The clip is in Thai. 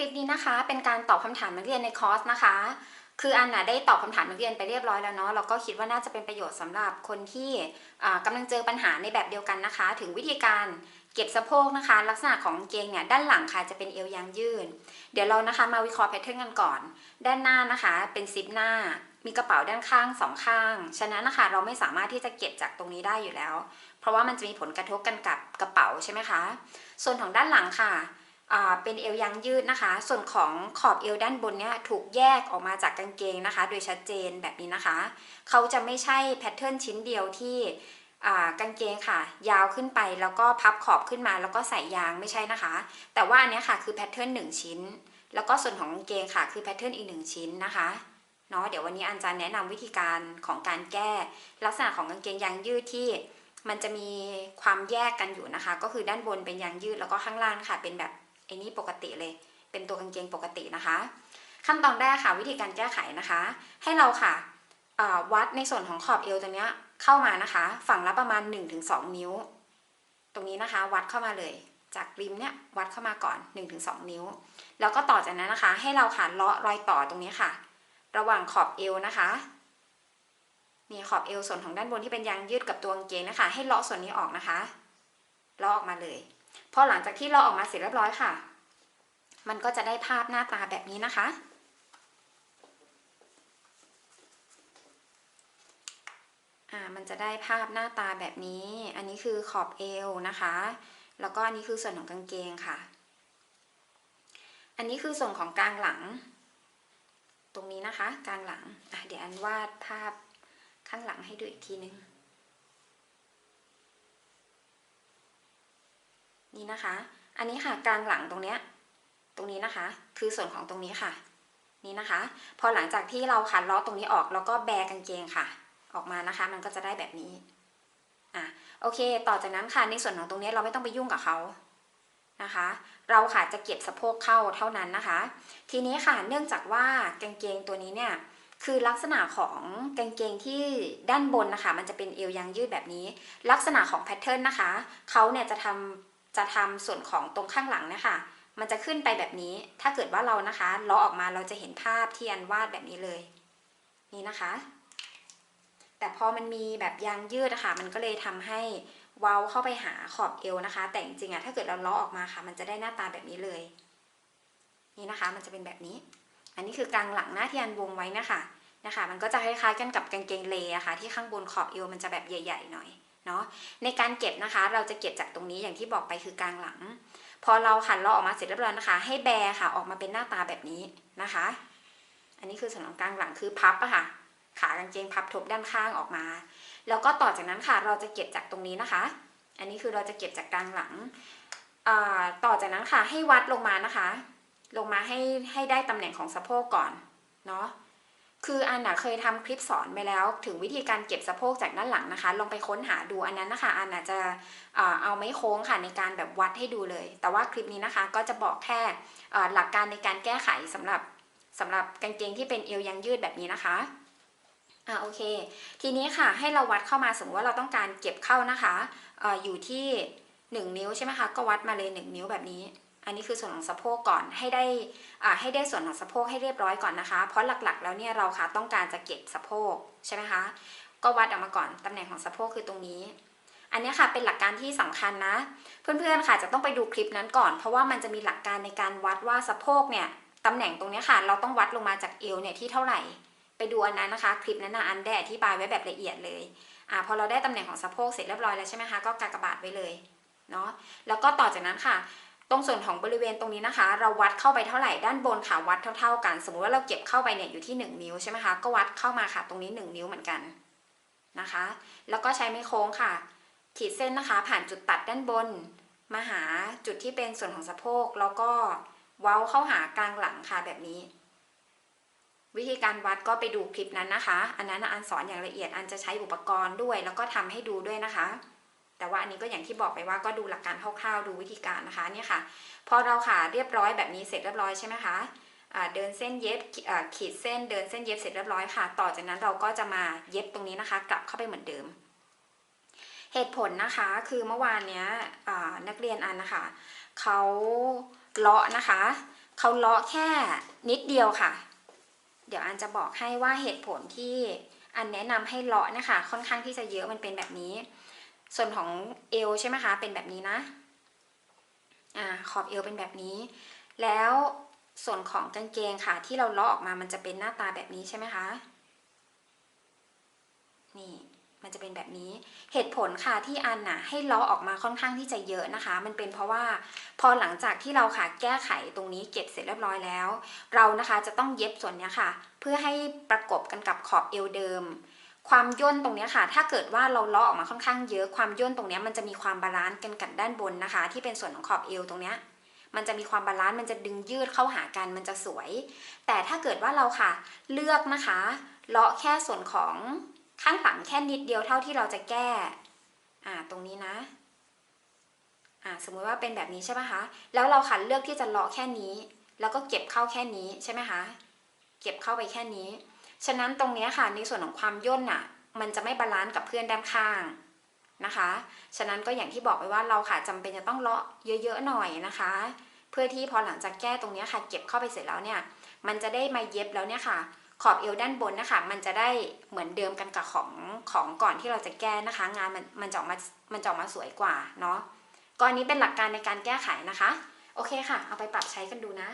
ลิปนี้นะคะเป็นการตอบคำถามนักเรียนในคอร์สนะคะ คืออันน่ะได้ตอบคำถามนักเรียนไปเรียบร้อยแล้วเนาะเราก็คิดว่าน่าจะเป็นประโยชน์สำหรับคนที่อ่ากำลังเจอปัญหาในแบบเดียวกันนะคะ ถึงวิธีการเก็บสะโพกนะคะ ลักษณะของเกงเนี่ยด้านหลังค่ะจะเป็นเอวยางยืดเดี๋ยวเรานะคะมาวิเคราะห์แพทเทิร์นกันก่อน ด้านหน้านะคะเป็นซิปหน้า มีกระเป๋าด้านข้างสองข้าง ฉะนั้นนะคะเราไม่สามารถที่จะเก็บจากตรงนี้ได้อยู่แล้ว เพราะว่ามันจะมีผลกระทบกันกับกระเป๋าใช่ไหมคะ ส่วนของด้านหลังค่ะ เป็นเอวยางยืดนะคะ ส่วนของขอบเอวด้านบนเนี่ยถูกแยกออกมาจากกางเกงนะคะ โดยชัดเจนแบบนี้นะคะ เขาจะไม่ใช่แพทเทิร์นชิ้นเดียวที่กางเกงค่ะ ยาวขึ้นไปแล้วก็พับขอบขึ้นมา แล้วก็ใส่ยางไม่ใช่นะคะ แต่ว่าอันนี้ค่ะคือแพทเทิร์นหนึ่งชิ้น แล้วก็ส่วนของกางเกงค่ะ คือแพทเทิร์นอีกหนึ่งชิ้นนะคะเนาะเดี๋ยววันนี้อันจะแนะนำวิธีการของการแก้ ลักษณะของกางเกงยางยืดที่มันจะมีความแยกกันอยู่นะคะ ก็คือด้านบนเป็นยางยืดแล้วก็ข้างล่างค่ะเป็นแบบ อ้นี่ปกติเลย เป็นตัวกางเกงปกตินะคะ ขั้นตอนแรกค่ะวิธีการแก้ไขนะคะ ให้เราค่ะวัดในส่วนของขอบเอวตรงเนี้ยเข้ามานะคะ ฝั่งละประมาณ 1-2 นิ้ว ตรงนี้นะคะวัดเข้ามาเลย จากริมเนี้ยวัดเข้ามาก่อน 1-2 นิ้ว แล้วก็ต่อจากนั้นนะคะ ให้เราค่ะเลาะรอยต่อตรงนี้ค่ะ ระหว่างขอบเอวนะคะนี่ขอบเอวส่วนของด้านบนที่เป็นยางยืดกับตัวกางเกงนะคะ ให้เลาะส่วนนี้ออกนะคะเลาะออกมาเลย พอหลังจากที่เราออกมาเสร็จเรียบร้อยค่ะ มันก็จะได้ภาพหน้าตาแบบนี้นะคะ อ่า มันจะได้ภาพหน้าตาแบบนี้ อันนี้คือขอบเอวนะคะ แล้วก็อันนี้คือส่วนของกางเกงค่ะ อันนี้คือส่วนของกลางหลัง ตรงนี้นะคะ กลางหลัง อะเดี๋ยวอันวาดภาพข้างหลังให้ดูอีกทีนึง นี่นะคะ อันนี้ค่ะกลางหลังตรงเนี้ยตรงนี้นะคะ คือส่วนของตรงนี้ค่ะ นี่นะคะ พอหลังจากที่เราคัดล้อตรงนี้ออกแล้วก็แบกางเกงค่ะ ออกมานะคะ มันก็จะได้แบบนี้อะโอเค ต่อจากนั้นค่ะในส่วนของตรงนี้เราไม่ต้องไปยุ่งกับเขานะคะ เราค่ะจะเก็บสะโพกเข้าเท่านั้นนะคะ ทีนี้ค่ะเนื่องจากว่ากางเกงตัวนี้เนี่ยคือลักษณะของกางเกงที่ด้านบนนะคะ มันจะเป็นเอวยางยืดแบบนี้ ลักษณะของแพทเทิร์นนะคะเขาเนี่ยจะทำ จะทำส่วนของตรงข้างหลังเนะคะ มันจะขึ้นไปแบบนี้ ถ้าเกิดว่าเรานะคะลาะออกมาเราจะเห็นภาพที่อันวาดแบบนี้เลย นี่นะคะ แต่พอมันมีแบบยางยืดอะคะ่ะมันก็เลยทำให้เว้าเข้าไปหาขอบเอวนะคะ แต่จริงๆอะถ้าเกิดเราลาะออกมาค่ะ มันจะได้หน้าตาแบบนี้เลย นี่นะคะ มันจะเป็นแบบนี้ อันนี้คือกลางหลังหน้าที่อันวงไว้นะคะนะคะ มันก็จะคล้ายๆกันกับกางเกงเลอะค่ะที่ข้างบนขอบเอวมันจะแบบใหญ่ ๆ หน่อย เนาะในการเก็บนะคะ เราจะเก็บจากตรงนี้อย่างที่บอกไปคือกลางหลัง พอเราขันเลาออกมาเสร็จเรียบร้อยนะคะ ให้แบรค่ะออกมาเป็นหน้าตาแบบนี้นะคะ อันนี้คือส่วนของกลางหลังคือพับอะค่ะ ขากางเกงพับทบด้านข้างออกมา แล้วก็ต่อจากนั้นค่ะเราจะเก็บจากตรงนี้นะคะ อันนี้คือเราจะเก็บจากกลางหลังต่อจากนั้นค่ะให้วัดลงมานะคะ ลงมาให้ให้ได้ตำแหน่งของสะโพกก่อนเนาะ คืออันน่ะเคยทำคลิปสอนไปแล้ว ถึงวิธีการเก็บสะโพกจากด้านหลังนะคะ ลองไปค้นหาดูอันนั้นนะคะอันน่ะจะเอาไม้โค้งค่ะในการแบบวัดให้ดูเลย แต่ว่าคลิปนี้นะคะก็จะบอกแค่หลักการในการแก้ไขสำหรับสำหรับกางเกงที่เป็นเอวยางยืดแบบนี้นะคะอ่าโอเค ทีนี้ค่ะให้เราวัดเข้ามาสมมติว่าเราต้องการเก็บเข้านะคะอ่ออยู่ที่ 1 นิ้วใช่ไหมคะก็วัดมาเลย 1 นิ้วแบบนี้ อันนี้คือส่วนของสะโพกก่อนให้ได้ให้ได้ส่วนของสะโพกให้เรียบร้อยก่อนนะคะ เพราะหลักๆ แล้วเนี่ยเราค่ะต้องการจะเก็บสะโพกใช่ไหมคะก็วัดออกมาก่อนตำแหน่งของสะโพกคือตรงนี้ อันนี้ค่ะเป็นหลักการที่สำคัญนะ เพื่อนๆค่ะจะต้องไปดูคลิปนั้นก่อน เพราะว่ามันจะมีหลักการในการวัดว่าสะโพกเนี่ยตำแหน่งตรงนี้ค่ะ เราต้องวัดลงมาจากเอวเนี่ยที่เท่าไหร่ ไปดูอันนั้นนะคะ คลิปนั้นนะอันได้อธิบายไว้แบบละเอียดเลยอ่าพอเราได้ตำแหน่งของสะโพกเสร็จเรียบร้อยแล้วใช่ไหมคะก็กากบาทไว้เลยเนาะแล้วก็ต่อจากนั้นค่ะ ตรงส่วนของบริเวณตรงนี้นะคะ เราวัดเข้าไปเท่าไหร่ด้านบนค่ะวัดเท่า ๆ กัน สมมติว่าเราเก็บเข้าไปเนี่ยอยู่ที่ 1 นิ้วใช่ไหมคะก็วัดเข้ามาค่ะ ตรงนี้ 1 นิ้วเหมือนกันนะคะ แล้วก็ใช้ไม้โค้งค่ะ ขีดเส้นนะคะ ผ่านจุดตัดด้านบน มาหาจุดที่เป็นส่วนของสะโพก แล้วก็เว้าเข้าหากลางหลังค่ะแบบนี้ วิธีการวัดก็ไปดูคลิปนั้นนะคะ อันนั้นอันสอนอย่างละเอียดอันจะใช้อุปกรณ์ด้วย แล้วก็ทำให้ดูด้วยนะคะ แต่ว่าอันนี้ก็อย่างที่บอกไปว่าก็ดูหลักการคร่าวๆดูวิธีการนะคะเนี่ยค่ะ พอเราค่ะเรียบร้อยแบบนี้เสร็จเรียบร้อยใช่ไหมคะเดินเส้นเย็บขีดเส้นเดินเส้นเย็บเสร็จเรียบร้อยค่ะ ต่อจากนั้นเราก็จะมาเย็บตรงนี้นะคะ กลับเข้าไปเหมือนเดิม เหตุผลนะคะคือเมื่อวานเนี้ยนักเรียนอันนะคะเขาเลาะนะคะเขาเลาะแค่นิดเดียวค่ะ เดี๋ยวอันจะบอกให้ว่าเหตุผลที่อันแนะนำให้เลาะนะคะ ค่อนข้างที่จะเยอะมันเป็นแบบนี้ ส่วนของเอวใช่ไหมคะ เป็นแบบนี้นะ อ่า ขอบเอวเป็นแบบนี้ แล้วส่วนของกางเกงค่ะ ที่เราเลาะออกมา มันจะเป็นหน้าตาแบบนี้ใช่ไหมคะ นี่มันจะเป็นแบบนี้ เหตุผลค่ะที่อันน่ะให้เลาะออกมาค่อนข้างที่จะเยอะนะคะ มันเป็นเพราะว่าพอหลังจากที่เราค่ะแก้ไขตรงนี้เก็บเสร็จเรียบร้อยแล้ว เรานะคะจะต้องเย็บส่วนนี้ค่ะ เพื่อให้ประกบกันกับขอบเอวเดิม ความย่นตรงนี้ค่ะ ถ้าเกิดว่าเราเลาะออกมาค่อนข้างเยอะ ความย่นตรงนี้มันจะมีความบาลานซ์กันกับด้านบนนะคะ ที่เป็นส่วนของขอบเอวตรงนี้มันจะมีความบาลานซ์มันจะดึงยืดเข้าหากันมันจะสวย แต่ถ้าเกิดว่าเราค่ะ เลือกนะคะ เลาะแค่ส่วนของข้างหลังแค่นิดเดียวเท่าที่เราจะแก้อ่าตรงนี้นะอ่าสมมุติว่าเป็นแบบนี้ใช่ไหมคะ แล้วเราค่ะเลือกที่จะเลาะแค่นี้ แล้วก็เก็บเข้าแค่นี้ใช่ไหมคะ เก็บเข้าไปแค่นี้ ฉะนั้นตรงนี้ค่ะในส่วนของความย่นน่ะ มันจะไม่บาลานซ์กับเพื่อนด้านข้างนะคะ ฉะนั้นก็อย่างที่บอกไปว่าเราค่ะจำเป็นจะต้องเลาะเยอะๆหน่อยนะคะ เพื่อที่พอหลังจากแก้ตรงนี้ค่ะเก็บเข้าไปเสร็จแล้วเนี่ย มันจะได้มาเย็บแล้วเนี่ยค่ะ ขอบเอวด้านบนนะคะ มันจะได้เหมือนเดิมกันกับของของก่อนที่เราจะแก้นะคะ งานมันมันจะออกมา มันจะออกมาสวยกว่าเนาะก็อันนี้เป็นหลักการในการแก้ไขนะคะ โอเคค่ะ เอาไปปรับใช้กันดูนะ